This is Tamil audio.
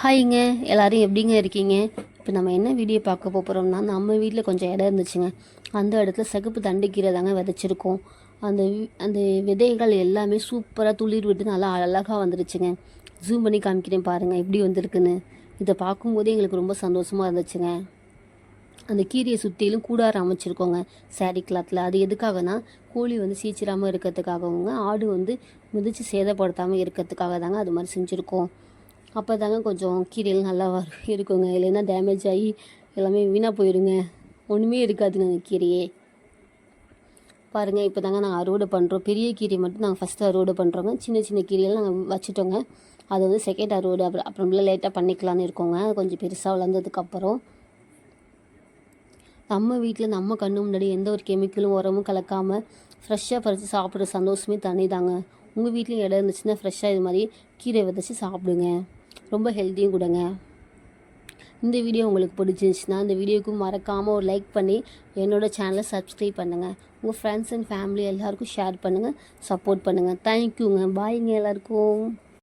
ஹாய்ங்க எல்லோரும் எப்படிங்க இருக்கீங்க? இப்போ நம்ம என்ன வீடியோ பார்க்க போகிறோம்னா நம்ம வீட்டில் கொஞ்சம் இடம் இருந்துச்சுங்க. அந்த இடத்துல சகப்பு தண்டுக்கீரை தாங்க விதைச்சிருக்கோம். அந்த அந்த விதைகள் எல்லாமே சூப்பராக துளிர் விட்டு நல்லா அழகாக வந்துருச்சுங்க. ஜூம் பண்ணி காமிக்கிறேன் பாருங்கள் எப்படி வந்திருக்குன்னு. இதை பார்க்கும்போதே எங்களுக்கு ரொம்ப சந்தோஷமாக இருந்துச்சுங்க. அந்த கீரையை சுற்றிலும் கூடாரம் அமைச்சிருக்கோங்க சாரி கிளாத்தில் அது எதுக்காகனா கோழி வந்து சீச்சிராமல் இருக்கிறதுக்காகவுங்க ஆடு வந்து மிதித்து சேதப்படுத்தாமல் இருக்கிறதுக்காக தாங்க அது மாதிரி செஞ்சுருக்கோம். அப்போ தாங்க கொஞ்சம் கீரைகள் நல்லா வரும் இருக்குங்க. இல்லைன்னா டேமேஜ் ஆகி எல்லாமே வீணாக போயிடுங்க ஒன்றுமே இருக்காதுங்க அந்த கீரையே. பாருங்கள் இப்போ தாங்க நாங்கள் அறுவடை பண்ணுறோம் பெரிய கீரை மட்டும் நாங்கள் ஃபஸ்ட்டு அறுவடை பண்ணுறோங்க சின்ன சின்ன கீரையெல்லாம் நாங்கள் வச்சுட்டோங்க. அது வந்து செகண்ட் அறுவடை. அப்புறம் அப்புறம்லாம் லேட்டாக பண்ணிக்கலான்னு இருக்கோங்க. கொஞ்சம் பெருசாக வளர்ந்ததுக்கப்புறம் நம்ம வீட்டில் நம்ம கண்ணு முன்னாடி எந்த ஒரு கெமிக்கலும் உரமும் கலக்காமல் ஃப்ரெஷ்ஷாக பறித்து சாப்பிட்ற சந்தோஷமே தனி தாங்க உங்கள் வீட்லேயும் இடம் இருந்துச்சுன்னா ஃப்ரெஷ்ஷாக இது மாதிரி கீரை விதைச்சி சாப்பிடுங்க. ரொம்ப ஹெல்த்தியும் கொடுங்க. இந்த வீடியோ உங்களுக்கு பிடிச்சிருந்துச்சுன்னா இந்த வீடியோக்கு மறக்காமல் ஒரு லைக் பண்ணி என்னோடய சேனலை சப்ஸ்கிரைப் பண்ணுங்கள் உங்கள் ஃப்ரெண்ட்ஸ் அண்ட் ஃபேமிலி எல்லாருக்கும் ஷேர் பண்ணுங்கள் சப்போர்ட் பண்ணுங்கள் தேங்க்யூங்க பாய்ங்க எல்லாருக்கும்.